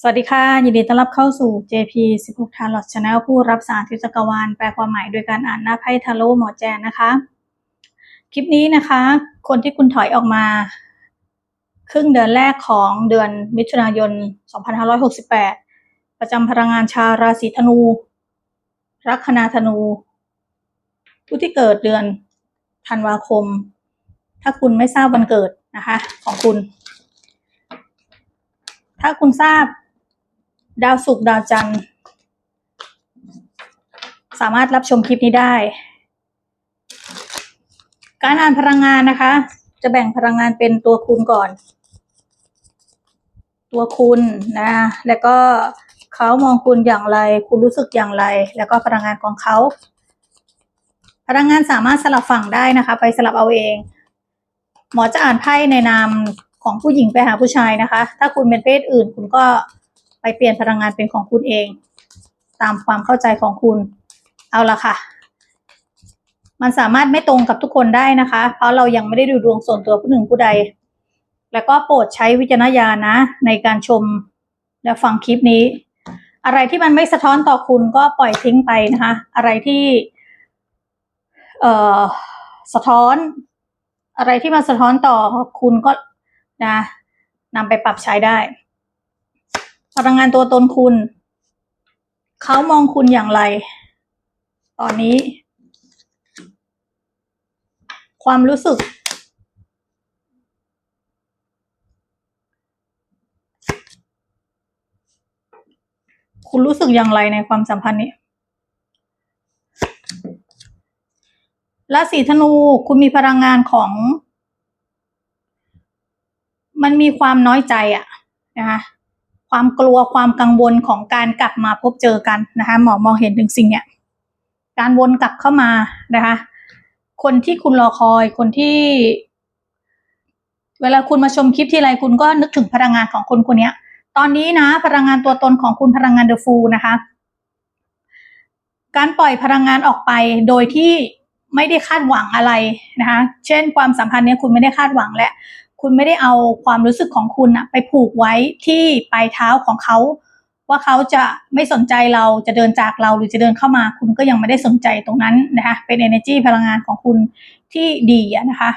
สวัสดีค่ะ ยินดีต้อนรับเข้าสู่ JP 16 Tarot Channel ผู้รับสารทิศจักรวาลแปลความหมายโดยการอ่านหน้าไพ่ทาโร่หมอแจนนะคะ คลิปนี้นะคะ คนที่คุณถอยออกมา ครึ่งเดือนแรกของเดือนมิถุนายน 2568 ประจำพลังงานชาวราศีธนู ลัคนาธนู ผู้ที่เกิดเดือนธันวาคม ถ้าคุณไม่ทราบวันเกิดนะคะ ของคุณถ้าคุณทราบ ดาวศุกร์ดาวจันทร์สามารถรับชมคลิปนี้ได้ การอ่านพลังงานนะคะ จะแบ่งพลังงานเป็นตัวคุณก่อน ตัวคุณนะ แล้วก็เขามองคุณอย่างไร คุณรู้สึกอย่างไร แล้วก็พลังงานของเขา พลังงานสามารถสลับฝั่งได้นะคะ ไปสลับเอาเอง หมอจะอ่านไพ่ในนามของผู้หญิงไปหาผู้ชายนะคะ ถ้าคุณเป็นเพศอื่น คุณก็ ไปเปลี่ยนพลังงานเป็นของคุณเอง ตามความเข้าใจของคุณ เอาละค่ะ มันสามารถไม่ตรงกับทุกคนได้นะคะ เพราะเรายังไม่ได้ดูดวงส่วนตัวผู้หนึ่งผู้ใด แล้วก็โปรดใช้วิจารณญาณนะ ในการชมและฟังคลิปนี้ อะไรที่มันไม่สะท้อนต่อคุณก็ปล่อยทิ้งไปนะคะ อะไรที่ เอ่อสะท้อน อะไรที่มันสะท้อนต่อคุณก็นะนำไปปรับใช้ได้ พลังงานตัวตนคุณ เขามองคุณอย่างไร ตอนนี้ ความรู้สึก คุณรู้สึกอย่างไรในความสัมพันธ์นี้ราศีธนูคุณมีพลังงานของ มันมีความน้อยใจอะนะคะ ความกลัวความกังวลของการกลับมาพบเจอกันนะคะหมอมองเห็นถึงสิ่งเนี้ยการวนกลับเข้ามานะคะ คนที่คุณรอคอยคนที่ เวลาคุณมาชมคลิปที่ไรคุณก็นึกถึงพลังงานของคนคนนี้ตอนนี้นะพลังงานตัวตนของคุณพลังงานเดอะฟูนะคะ การปล่อยพลังงานออกไปโดยที่ไม่ได้คาดหวังอะไรนะคะ เช่น ความสัมพันธ์เนี้ยคุณไม่ได้คาดหวังและ คุณไม่ได้เอาความรู้สึกของคุณอะไปผูกไว้ที่ปลายเท้าของเขา ว่าเขาจะไม่สนใจเราจะเดินจากเราหรือจะเดินเข้ามา คุณก็ยังไม่ได้สนใจตรงนั้นนะคะเป็น energy พลังงานของคุณที่ดีอะนะคะ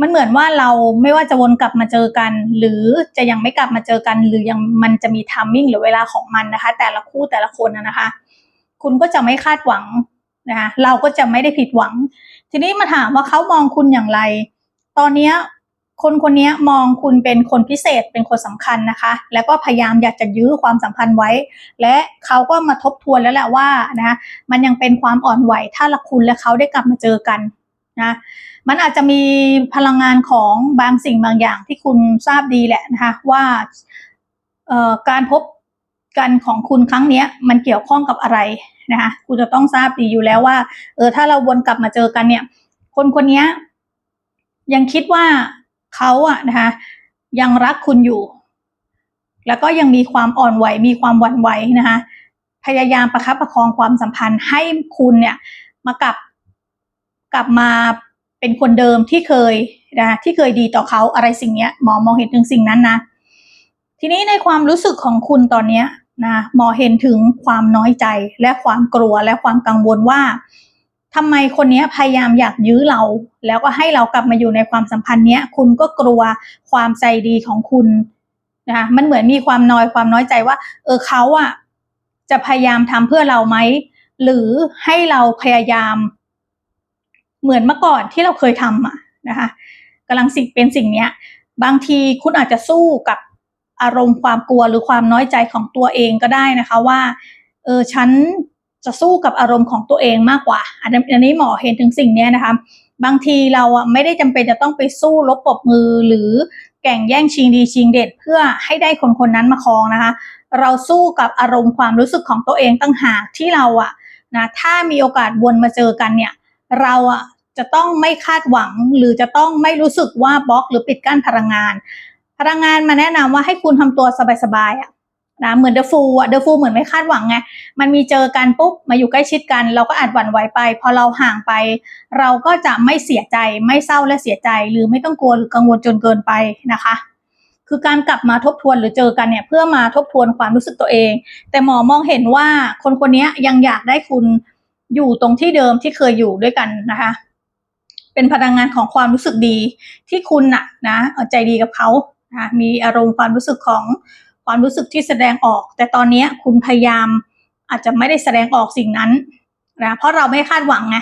มันเหมือนว่าเราไม่ว่าจะวนกลับมาเจอกัน หรือจะยังไม่กลับมาเจอกัน หรือยังมันจะมีทัมมิ่งหรือเวลาของมันนะคะ แต่ละคู่แต่ละคนนะคะ คุณก็จะไม่คาดหวังนะคะเราก็จะไม่ได้ผิดหวัง ทีนี้มาถามว่าเขามองคุณอย่างไร ตอนนี้ คนคนนี้มองคุณเป็นคนพิเศษเป็นคนสำคัญนะคะ แล้วก็พยายามอยากจะยื้อความสัมพันธ์ไว้ และเขาก็มาทบทวนแล้วแหละว่านะมันยังเป็นความอ่อนไหวถ้าละคุณและเขาได้กลับมาเจอกันนะมันอาจจะมีพลังงานของบางสิ่งบางอย่างที่คุณทราบดีแหละนะคะว่าเอ่อการพบกันของคุณครั้งนี้มันเกี่ยวข้องกับอะไรนะคะคุณจะต้องทราบดีอยู่แล้วว่า เออถ้าเราวนกลับมาเจอกันเนี่ย คนคนนี้ยังคิดว่า เขาอะนะคะยังรักคุณอยู่ แล้วก็ยังมีความอ่อนไหวมีความหวั่นไหวนะคะพยายามประคับประคองความสัมพันธ์ให้คุณเนี่ยมากลับกลับมาเป็นคนเดิมที่เคยนะที่เคยดีต่อเขาอะไรสิ่งเนี้ยหมอมองเห็นถึงสิ่งนั้นนะทีนี้ในความรู้สึกของคุณตอนเนี้ยนะหมอเห็นถึงความน้อยใจและความกลัวและความกังวลว่า ทำไมคนนี้พยายามอยากยื้อเรา แล้วก็ให้เรากลับมาอยู่ในความสัมพันธ์เนี้ย คุณก็กลัวความใจดีของคุณนะคะมันเหมือนมีความน้อยความน้อยใจว่า เออเขาอะจะพยายามทำเพื่อเราไหมหรือให้เราพยายาม เหมือนเมื่อก่อนที่เราเคยทำอะนะคะกำลังสิ่งเป็นสิ่งเนี้ย บางทีคุณอาจจะสู้กับอารมณ์ความกลัวหรือความน้อยใจของตัวเองก็ได้นะคะว่าเออฉัน จะสู้กับอารมณ์ของตัวเองมากกว่า อันนี้หมอเห็นถึงสิ่งนี้นะคะ บางทีเราอะไม่ได้จำเป็นจะต้องไปสู้ลบปบมือหรือแก่งแย่งชิงดีชิงเด็ด เพื่อให้ได้คนคนนั้นมาครองนะคะ เราสู้กับอารมณ์ความรู้สึกของตัวเองตั้งหากที่เราอะนะถ้ามีโอกาสวนมาเจอกันเนี่ย เราอะจะต้องไม่คาดหวังหรือจะต้องไม่รู้สึกว่าบล็อกหรือปิดกั้นพลังงาน พลังงานมาแนะนำว่าให้คุณทำตัวสบายๆอะ นะเหมือนเดอะฟูอะเดอะฟูเหมือนไม่คาดหวังไงมันมีเจอกันปุ๊บมาอยู่ใกล้ชิดกัน เราก็อาจหวั่นไหวไป พอเราห่างไป เราก็จะไม่เสียใจไม่เศร้าและเสียใจ หรือไม่ต้องกลัวหรือกังวลจนเกินไปนะคะ คือการกลับมาทบทวนหรือเจอกันเนี่ยเพื่อมาทบทวนความรู้สึกตัวเอง แต่หมอมองเห็นว่าคนคนนี้ยังอยากได้คุณอยู่ตรงที่เดิมที่เคยอยู่ด้วยกันนะคะ เป็นพลังงานของความรู้สึกดีที่คุณน่ะนะใจดีกับเขานะมีอารมณ์ความรู้สึกของ ความรู้สึกที่แสดงออก แต่ตอนนี้คุณพยายามอาจจะไม่ได้แสดงออกสิ่งนั้นนะเพราะเราไม่คาดหวังไง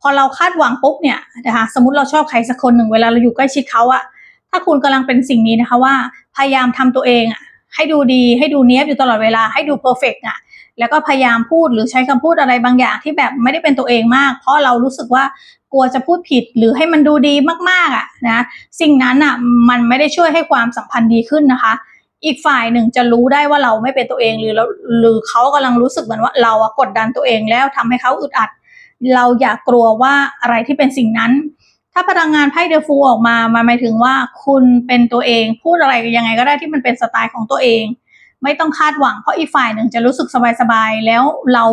พอเราคาดหวังปุ๊บเนี่ยนะคะสมมติเราชอบใครสักคนหนึ่งเวลาเราอยู่ใกล้ชิดเขาอะถ้าคุณกำลังเป็นสิ่งนี้นะคะว่า พยายามทำตัวเองอะให้ดูดีให้ดูเนี้ยบอยู่ตลอดเวลาให้ดูเพอร์เฟกต์อะแล้วก็พยายามพูดหรือใช้คำพูดอะไรบางอย่างที่แบบไม่ได้เป็นตัวเองมาก เพราะเรารู้สึกว่ากลัวจะพูดผิดหรือให้มันดูดีมากๆอะนะสิ่งนั้นอะมันไม่ได้ช่วยให้ความสัมพันธ์ดีขึ้นนะคะ อีกฝ่ายหนึ่งจะรู้ได้ว่าเราไม่เป็นตัวเองหรือเราหรือเขากำลังรู้สึกเหมือนว่าเราอะกดดันตัวเองแล้วทำให้เขาอึดอัด เราอย่ากกลัวว่าอะไรที่เป็นสิ่งนั้น ถ้าพลังงานไพ่เดฟูออกมามันหมายถึงว่าคุณเป็นตัวเอง พูดอะไรยังไงก็ได้ที่มันเป็นสไตล์ของตัวเอง ไม่ต้องคาดหวังเพราะอีกฝ่ายหนึ่งจะรู้สึกสบายๆแล้วเรา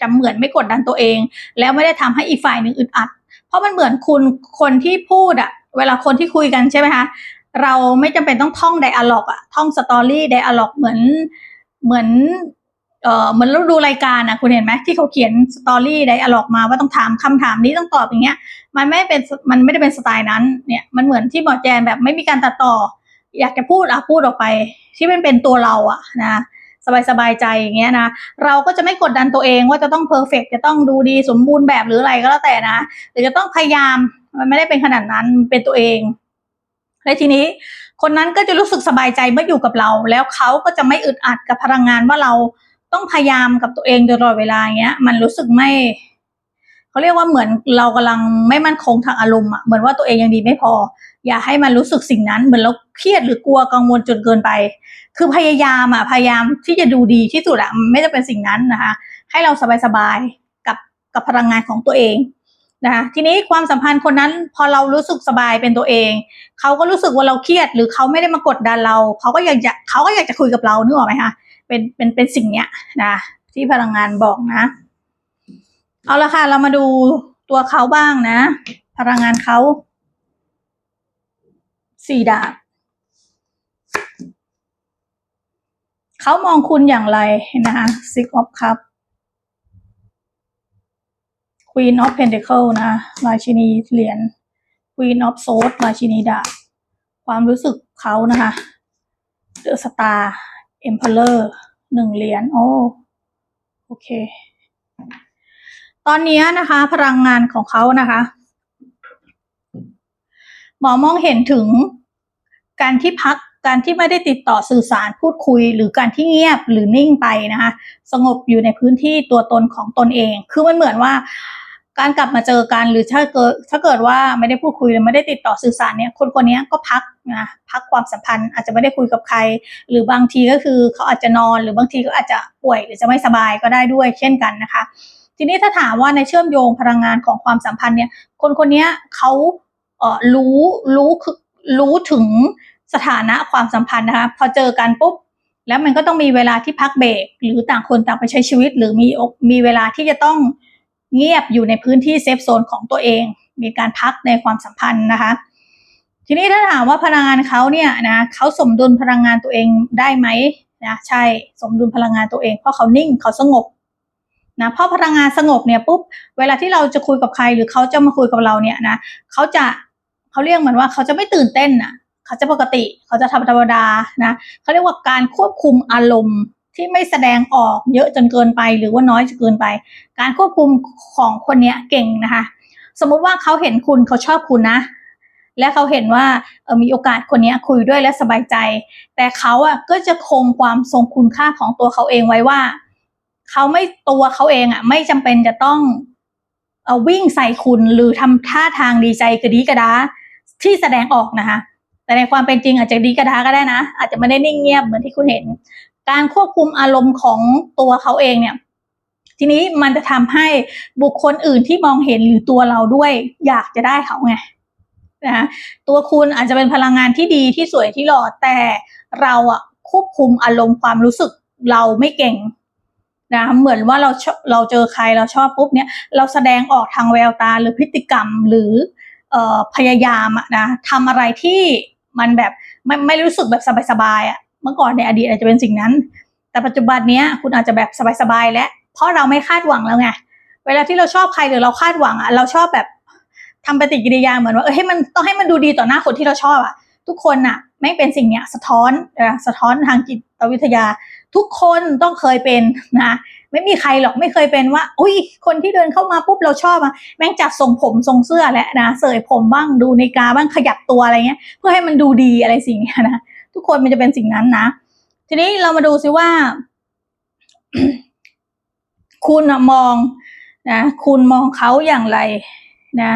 จะเหมือนไม่กดดันตัวเอง แล้วไม่ได้ทำให้อีกฝ่ายหนึ่งอึดอัด เพราะมันเหมือนคุณคนที่พูดอะเวลาคนที่คุยกันใช่ไหมคะ เราไม่จำเป็นต้องท่องไดอะล็อกอะท่องสตอรี่ไดอะล็อกเหมือนเหมือนเออเหมือนเราดูรายการอะคุณเห็นไหมที่เขาเขียนสตอรี่ไดอะล็อกมาว่าต้องถามคำถามนี้ต้องตอบอย่างเงี้ย มันไม่เป็นมันไม่ได้เป็นสไตล์นั้นเนี่ยมันเหมือนที่หมอแจนแบบไม่มีการตัดต่อ อยากจะพูดอะพูดออกไป ที่มันเป็นตัวเราอะนะสบายสบายใจอย่างเงี้ยนะเราก็จะไม่กดดันตัวเองว่าจะต้องเพอร์เฟกจะต้องดูดีสมบูรณ์แบบหรืออะไรก็แล้วแต่นะหรือจะต้องพยายามมันไม่ได้เป็นขนาดนั้นเป็นตัวเอง และทีนี้คนนั้นก็จะรู้สึกสบายใจเมื่ออยู่กับเรา แล้วเขาก็จะไม่อึดอัดกับพลังงานว่าเราต้องพยายามกับตัวเองตลอดเวลาอย่างเงี้ย มันรู้สึกไม่เขาเรียกว่าเหมือนเรากำลังไม่มั่นคงทางอารมณ์อะเหมือนว่าตัวเองยังดีไม่พอ อย่าให้มันรู้สึกสิ่งนั้นเหมือนเราเครียดหรือกลัวกังวลจนเกินไป คือพยายามอะพยายามที่จะดูดีที่สุดอะไม่ได้เป็นสิ่งนั้นนะคะ ให้เราสบายๆกับกับพลังงานของตัวเอง นะคะทีนี้ความสัมพันธ์คนนั้นพอเรารู้สึกสบายเป็นตัวเองเขาก็รู้สึกว่าเราเครียด หรือเขาไม่ได้มากดดันเราเขาก็อยากจะเขาก็อยากจะคุยกับเรานึกออกไหมคะเป็นเป็นเป็นสิ่งเนี้ยนะที่พลังงานบอกนะ เอาละค่ะ เรามาดูตัวเขาบ้างนะ พลังงานเขาสี่ดาบเขามองคุณอย่างไรนะคะ Six of Cup Queen of Pentacle นะราชินีเหรียญ Queen of Swords ราชินีดาบความรู้สึกเขานะคะ The Star Emperor หนึ่งเหรียญโอ้โอเค ตอนนี้นะคะ พลังงานของเขานะคะหมอมองเห็นถึงการที่พักการที่ไม่ได้ติดต่อสื่อสารพูดคุย หรือการที่เงียบหรือนิ่งไปนะคะ สงบอยู่ในพื้นที่ตัวตนของตนเอง คือมันเหมือนว่า การกลับมาเจอกันหรือถ้าเกิดถ้าเกิดว่าไม่ได้พูดคุยหรือไม่ได้ติดต่อสื่อสารเนี่ยคนคนนี้ก็พักนะพักความสัมพันธ์ อาจจะไม่ได้คุยกับใคร หรือบางทีก็คือเขาอาจจะนอน หรือบางทีก็อาจจะป่วยหรือจะไม่สบายก็ได้ด้วย เช่นกันนะคะ ทีนี้ถ้าถามว่าในเชื่อมโยงพลังงานของความสัมพันธ์เนี่ยคนคนนี้เขาเอ่อรู้รู้คือรู้ถึงสถานะความสัมพันธ์นะคะพอเจอกันปุ๊บแล้วมันก็ต้องมีเวลาที่พักเบรกหรือต่างคนต่างไปใช้ชีวิต หรือมีมีเวลาที่จะต้อง เงียบอยู่ในพื้นที่เซฟโซนของตัวเอง มีการพักในความสัมพันธ์นะคะ ทีนี้ถ้าถามว่าพลังงานเขาเนี่ยนะเขาสมดุลพลังงานตัวเองได้ไหมนะใช่สมดุลพลังงานตัวเองเพราะเขานิ่งเขาสงบนะเพราะพลังงานสงบเนี่ยปุ๊บเวลาที่เราจะคุยกับใครหรือเขาจะมาคุยกับเราเนี่ยนะเขาจะเขาเรียกเหมือนว่าเขาจะไม่ตื่นเต้นอะเขาจะปกติเขาจะทำธรรมดานะเขาเรียกว่าการควบคุมอารมณ์ ที่ไม่แสดงออกเยอะจนเกินไป หรือว่าน้อยจนเกินไป การควบคุมของคนเนี้ยเก่งนะคะ สมมุติว่าเขาเห็นคุณเขาชอบคุณนะ และเขาเห็นว่าเออมีโอกาสคนนี้คุยด้วยและสบายใจ แต่เขาอะก็จะคงความทรงคุณค่าของตัวเขาเองไว้ว่าเขาไม่ตัวเขาเองอะ ไม่จำเป็นจะต้องเอวิ่งใส่คุณหรือทำท่าทางดีใจกระดีกระดาที่แสดงออกนะคะ แต่ในความเป็นจริงอาจจะดีกระดาก็ได้นะ อาจจะไม่ได้นิ่งเงียบเหมือนที่คุณเห็น การควบคุมอารมณ์ของตัวเขาเองเนี่ย ทีนี้มันจะทำให้บุคคลอื่นที่มองเห็นหรือตัวเราด้วย อยากจะได้เขาไงนะตัวคุณอาจจะเป็นพลังงานที่ดีที่สวยที่หล่อแต่เราอะควบคุมอารมณ์ความรู้สึกเราไม่เก่งนะเหมือนว่าเราเราเจอใครเราชอบปุ๊บเนี่ยเราแสดงออกทางแววตาหรือพฤติกรรมหรือเอ่อพยายามอะนะทำอะไรที่มันแบบไม่ไม่รู้สึกแบบสบายๆอะ เมื่อก่อนในอดีตอาจจะเป็นสิ่งนั้น แต่ปัจจุบันนี้คุณอาจจะแบบสบายๆแล้วเพราะเราไม่คาดหวังแล้วไง เวลาที่เราชอบใครหรือเราคาดหวังอะเราชอบแบบทำปฏิกิริยาเหมือนว่าเออให้มันต้องให้มันดูดีต่อหน้าคนที่เราชอบอะ ทุกคนน่ะแม่งเป็นสิ่งเนี้ยสะท้อนนะสะท้อนทางจิตวิทยา ทุกคนต้องเคยเป็นนะไม่มีใครหรอกไม่เคยเป็นว่าอุ้ยคนที่เดินเข้ามาปุ๊บเราชอบอะแม่งจัดทรงผมทรงเสื้อแหละนะเสยผมบ้างดูในาฬิกาบ้างขยับตัวอะไรเงี้ย เพื่อให้มันดูดีอะไรสิ่งเนี้ยนะ ทุกคนมันจะเป็นสิ่งนั้นนะ ทีนี้เรามาดูซิว่า คุณมองนะคุณมองเขาอย่างไรนะ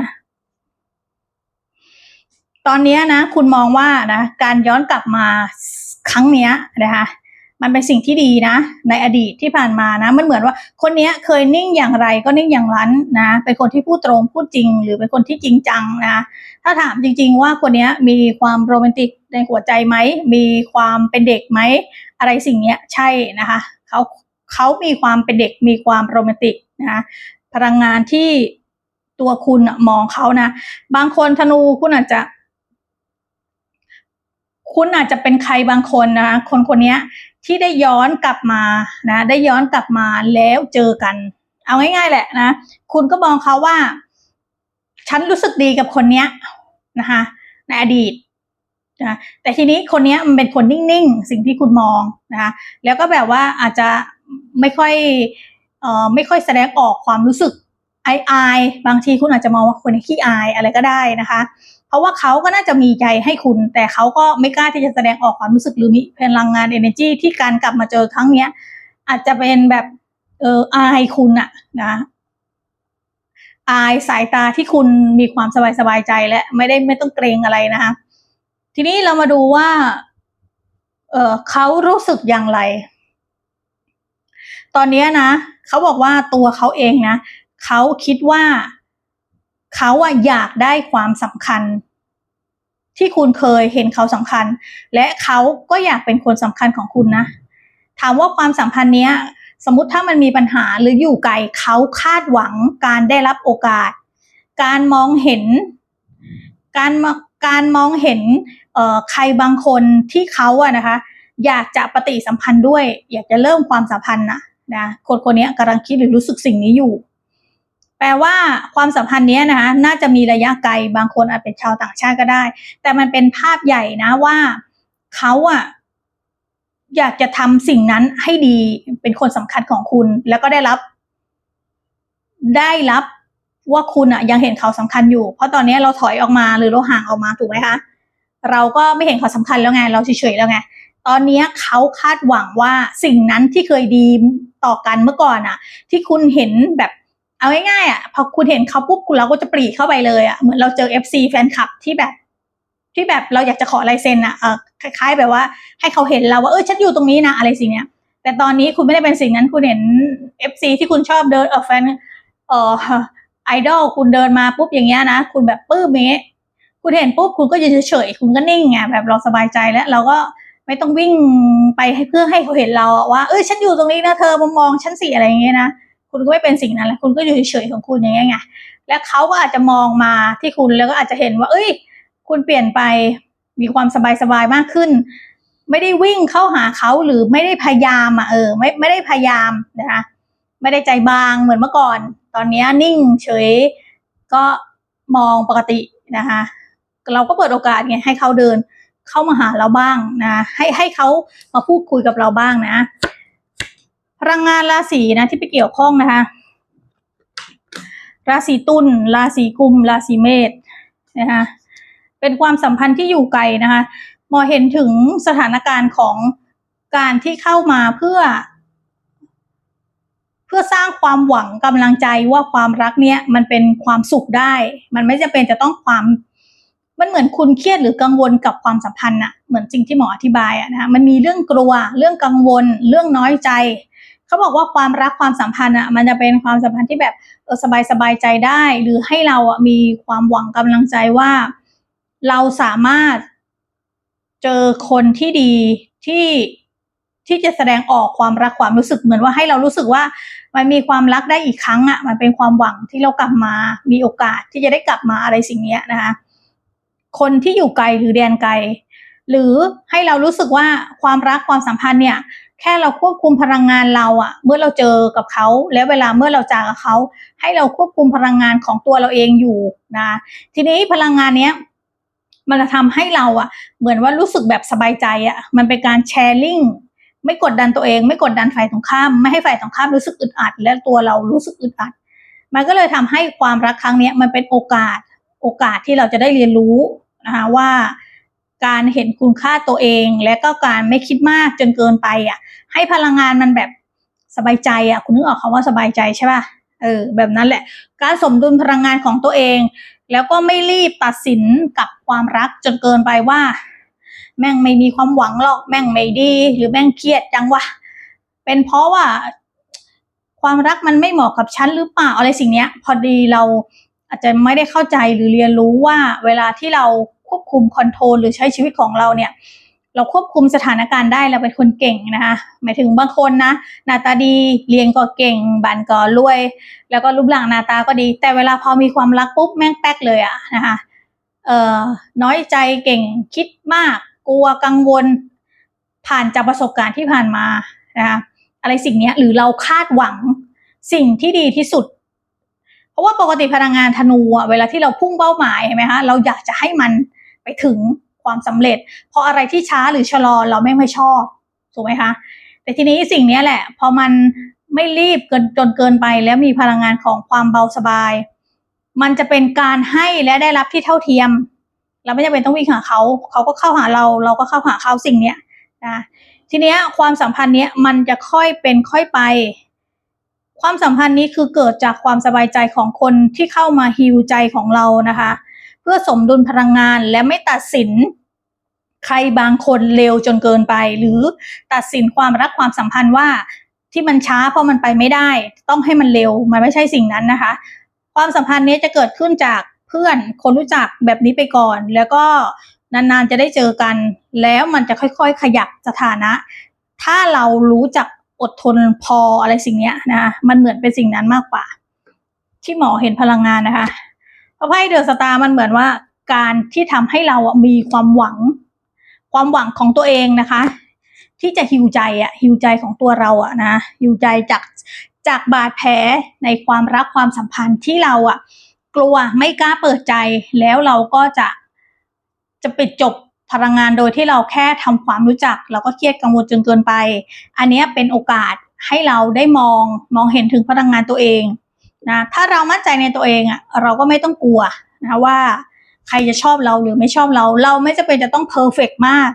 ตอนนี้นะ คุณมองว่านะการย้อนกลับมาครั้งเนี้ยนะคะมันเป็นสิ่งที่ดีนะ ในอดีตที่ผ่านมานะ มันเหมือนว่าคนเนี้ยเคยนิ่งอย่างไรก็นิ่งอย่างนั้นนะเป็นคนที่พูดตรงพูดจริง หรือเป็นคนที่จริงจังนะถ้าถามจริง ๆ ว่าคนเนี้ยมีความโรแมนติก ในหัวใจไหม มีความเป็นเด็กไหม อะไรสิ่งนี้ใช่นะคะเขาเขามีความเป็นเด็กมีความโรแมนติกนะพลังงานที่ตัวคุณมองเขานะ บางคนธนูคุณอาจจะ คุณอาจจะเป็นใครบางคนนะคนคนนี้ที่ได้ย้อนกลับมานะ ได้ย้อนกลับมาแล้วเจอกัน เอาง่ายๆแหละนะ คุณก็มองเขาว่า ฉันรู้สึกดีกับคนเนี้ยนะคะในอดีต นะแต่ทีนี้คนนี้มันเป็นคนนิ่งๆ สิ่งที่คุณมองนะคะแล้วก็แบบว่าอาจจะไม่ค่อยเอ่อไม่ค่อยแสดงออกความรู้สึกอายอายบางทีคุณอาจจะมองว่าคนนี้ขี้อายอะไรก็ได้นะคะ เพราะว่าเขาก็น่าจะมีใจให้คุณ แต่เขาก็ไม่กล้าที่จะแสดงออกความรู้สึกหรือมีพลังงาน energy ที่การกลับมาเจอครั้งเนี้ย อาจจะเป็นแบบเอออายคุณอะนะอายสายตาที่คุณมีความสบายสบายใจและไม่ได้ไม่ต้องเกรงอะไรนะคะ ทีนี้เรามาดูว่า เออเขารู้สึกอย่างไร ตอนนี้นะเขาบอกว่าตัวเขาเองนะเขาคิดว่าเขาอะอยากได้ความสำคัญ ที่คุณเคยเห็นเขาสำคัญ และเขาก็อยากเป็นคนสำคัญของคุณนะถามว่าความสัมพันธ์เนี้ย สมมติถ้ามันมีปัญหาหรืออยู่ไกลเขาคาดหวังการได้รับโอกาส การมองเห็น การมการมองเห็น ใครบางคนที่เขาอะนะคะ อยากจะปฏิสัมพันธ์ด้วย อยากจะเริ่มความสัมพันธ์นะนะคนคนนี้กำลังคิดหรือรู้สึกสิ่งนี้อยู่ แปลว่าความสัมพันธ์นี้นะคะน่าจะมีระยะไกลบางคนอาจเป็นชาวต่างชาติก็ได้ แต่มันเป็นภาพใหญ่นะว่าเขาอะอยากจะทำสิ่งนั้นให้ดีเป็นคนสำคัญของคุณ แล้วก็ได้รับ ได้รับว่าคุณอะยังเห็นเขาสำคัญอยู่ เพราะตอนนี้เราถอยออกมาหรือเราห่างออกมาถูกไหมคะ เราก็ไม่เห็นเขาสำคัญแล้วไง เราเฉยๆแล้วไง ตอนนี้เขาคาดหวังว่าสิ่งนั้นที่เคยดีต่อกันเมื่อก่อนอะที่คุณเห็นแบบเอาง่ายๆอะพอคุณเห็นเขาปุ๊บคุณเราก็จะปรีเข้าไปเลยอะเหมือนเราเจอ FC แฟนคลับที่แบบที่แบบเราอยากจะขอลายเซ็นอะเออคล้าย ๆ แบบว่า ให้เขาเห็นเราว่าเออฉันอยู่ตรงนี้นะอะไรสิ่งเนี้ย แต่ตอนนี้คุณไม่ได้เป็นสิ่งนั้นคุณเห็น FC ที่คุณชอบเดินเออแฟนเออไอดอลคุณเดินมาปุ๊บอย่างเงี้ยนะ คุณแบบปื้มเมะ คุณเห็นปุ๊บคุณก็ยืนเฉยๆคุณก็นิ่งไงแบบเราสบายใจแล้ว เราก็ไม่ต้องวิ่งไปให้เพื่อให้เขาเห็นเราว่าเออฉันอยู่ตรงนี้นะเธอมามองฉันสิอะไรอย่างเงี้ยนะคุณก็ไม่เป็นสิ่งนั้นแล้วคุณก็อยู่เฉยๆของคุณอย่างเงี้ยไงและเขาก็อาจจะมองมาที่คุณแล้วก็อาจจะเห็นว่า เอ้ย คุณเปลี่ยนไปมีความสบายๆมากขึ้น ไม่ได้วิ่งเข้าหาเขาหรือไม่ได้พยายามอะเออ ไม่ไม่ได้พยายามนะคะไม่ได้ใจบางเหมือนเมื่อก่อน ตอนนี้นิ่งเฉยก็มองปกตินะคะ เราก็เปิดโอกาสไงให้เขาเดินเข้ามาหาเราบ้างนะ ให้ให้เขามาพูดคุยกับเราบ้างนะ พลังงานราศีนะที่ไปเกี่ยวข้องนะคะ ราศีตุลราศีกุม ราศีเมษนะคะเป็นความสัมพันธ์ที่อยู่ไกลนะคะมอเห็นถึงสถานการณ์ของการที่เข้ามาเพื่อ เพื่อสร้างความหวังกำลังใจว่าความรักเนี้ยมันเป็นความสุขได้ มันไม่จำเป็นจะต้องความ มันเหมือนคุณเครียดหรือกังวลกับความสัมพันธ์อะเหมือนจริงที่หมออธิบายอะนะคะมันมีเรื่องกลัว เรื่องกังวล เรื่องน้อยใจเขาบอกว่าความรักความสัมพันธ์อะมันจะเป็นความสัมพันธ์ที่แบบเออสบายสบายใจได้ หรือให้เราอะมีความหวังกำลังใจว่า เราสามารถเจอคนที่ดีที่ที่จะแสดงออกความรักความรู้สึกเหมือนว่าให้เรารู้สึกว่า มันมีความรักได้อีกครั้งอะ มันเป็นความหวังที่เรากลับมา มีโอกาสที่จะได้กลับมาอะไรสิ่งนี้นะคะ คนที่อยู่ไกลหรือแดนไกล หรือให้เรารู้สึกว่าความรักความสัมพันธ์เนี่ย แค่เราควบคุมพลังงานเราอะเมื่อเราเจอกับเขา แล้วเวลาเมื่อเราจากกับเขา ให้เราควบคุมพลังงานของตัวเราเองอยู่นะทีนี้พลังงานเนี้ยมันจะทำให้เราอะเหมือนว่ารู้สึกแบบสบายใจอะมันเป็นการแชร์ลิงไม่กดดันตัวเอง ไม่กดดันฝ่ายตรงข้าม ไม่ให้ฝ่ายตรงข้ามรู้สึกอึดอัด และตัวเรารู้สึกอึดอัด มันก็เลยทำให้ความรักครั้งเนี้ยมันเป็นโอกาสโอกาสที่เราจะได้เรียนรู้ นะคะว่าการเห็นคุณค่าตัวเอง และก็การไม่คิดมากจนเกินไปอะ ให้พลังงานมันแบบสบายใจอะคุณนึกออกคำว่าสบายใจใช่ป่ะเออแบบนั้นแหละ การสมดุลพลังงานของตัวเอง แล้วก็ไม่รีบตัดสินกับความรักจนเกินไปว่า แม่งไม่มีความหวังหรอกแม่งไม่ดี หรือแม่งเครียดจังวะเป็นเพราะว่าความรักมันไม่เหมาะกับฉันหรือเปล่าอะไรสิ่งเนี้ย พอดีเรา อาจจะไม่ได้เข้าใจหรือเรียนรู้ว่าเวลาที่เราควบคุมคอนโทรลหรือใช้ชีวิตของเราเนี่ยเราควบคุมสถานการณ์ได้เราเป็นคนเก่งนะคะหมายถึงบางคนนะหน้าตาดีเรียนก็เก่งบันก็รวย แล้วก็รูปร่างหน้าตาก็ดี แต่เวลาพอมีความรักปุ๊บแม่งแป๊กเลยอะนะคะเอ่อน้อยใจเก่งคิดมาก กลัวกังวล ผ่านจากประสบการณ์ที่ผ่านมานะคะอะไรสิ่งนี้หรือเราคาดหวังสิ่งที่ดีที่สุด เพราะว่าปกติพลังงานธนูอะเวลาที่เราพุ่งเป้าหมายเห็นไหมคะเราอยากจะให้มันไปถึงความสำเร็จ เพราะอะไรที่ช้าหรือชะลอเราไม่ไม่ชอบถูกไหมคะแต่ทีนี้สิ่งนี้แหละ พอมันไม่รีบเกินจนเกินไป แล้วมีพลังงานของความเบาสบาย มันจะเป็นการให้และได้รับที่เท่าเทียม เราไม่จำเป็นต้องวิ่งหาเขาเขาก็เข้าหาเราเราก็เข้าหาเขาสิ่งเนี้ยนะทีเนี้ยความสัมพันธ์เนี้ยมันจะค่อยเป็นค่อยไป ความสัมพันธ์นี้คือเกิดจากความสบายใจของคนที่เข้ามาฮิวใจของเรานะคะ เพื่อสมดุลพลังงานและไม่ตัดสิน ใครบางคนเร็วจนเกินไป หรือตัดสินความรักความสัมพันธ์ว่าที่มันช้าเพราะมันไปไม่ได้ ต้องให้มันเร็วมันไม่ใช่สิ่งนั้นนะคะ ความสัมพันธ์นี้จะเกิดขึ้นจากเพื่อนคนรู้จักแบบนี้ไปก่อน แล้วก็นานๆจะได้เจอกัน แล้วมันจะค่อยๆ ขยับสถานะ ถ้าเรารู้จัก อดทนพออะไรสิ่งเนี้ยนะมันเหมือนเป็นสิ่งนั้นมากกว่า ที่หมอเห็นพลังงานนะคะเพราะไพ่เดอะสตาร์มันเหมือนว่าการที่ทำให้เราอะมีความหวัง ความหวังของตัวเองนะคะ ที่จะฮิวใจอะฮิวใจของตัวเราอะนะฮิวใจจากจากบาดแผลในความรักความสัมพันธ์ที่เราอะกลัวไม่กล้าเปิดใจแล้วเราก็จะจะปิดจบ พลังงานโดยที่เราแค่ทำความรู้จัก เราก็เครียดกังวลจนเกินไป อันนี้เป็นโอกาสให้เราได้มองมองเห็นถึงพลังงานตัวเองนะถ้าเรามั่นใจในตัวเองอะเราก็ไม่ต้องกลัวนะว่าใครจะชอบเราหรือไม่ชอบเรา เราไม่จะเป็นจะต้องเพอร์เฟกมาก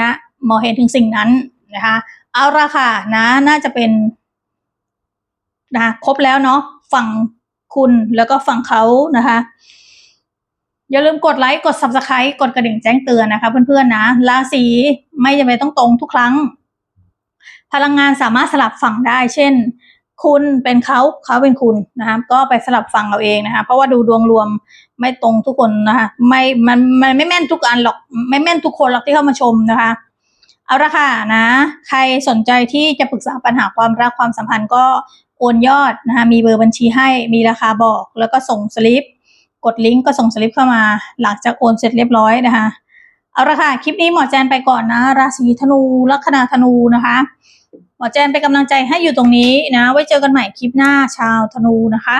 นะมองเห็นถึงสิ่งนั้นนะคะเอาละค่ะนะน่าจะเป็นนะครบแล้วเนาะฝั่งคุณแล้วก็ฝั่งเขานะคะ อย่าลืมกดไลค์กด subscribe กดกระดิ่งแจ้งเตือนนะคะเพื่อนๆนะราศีไม่จำเป็นต้องตรงทุกครั้ง พลังงานสามารถสลับฝั่งได้ เช่น คุณเป็นเขาเขาเป็นคุณนะคะก็ไปสลับฝั่งเอาเองนะคะเพราะว่าดูดวงรวมไม่ตรงทุกคนนะคะไม่มันมันไม่แม่นทุกอันหรอกไม่แม่นทุกคนหรอกที่เข้ามาชมนะคะเอาละค่ะนะ ใครสนใจที่จะปรึกษาปัญหาความรักความสัมพันธ์ก็โอนยอดนะคะมีเบอร์บัญชีให้มีราคาบอกแล้วก็ส่งสลิป กดลิงก์ก็ส่งสลิปเข้ามา หลังจากโอนเสร็จเรียบร้อยนะคะ เอาละค่ะ คลิปนี้หมอแจนไปก่อนนะ ราศีธนูลัคนาธนูนะคะ หมอแจนเป็นกำลังใจให้อยู่ตรงนี้นะ ไว้เจอกันใหม่คลิปหน้าชาวธนูนะคะ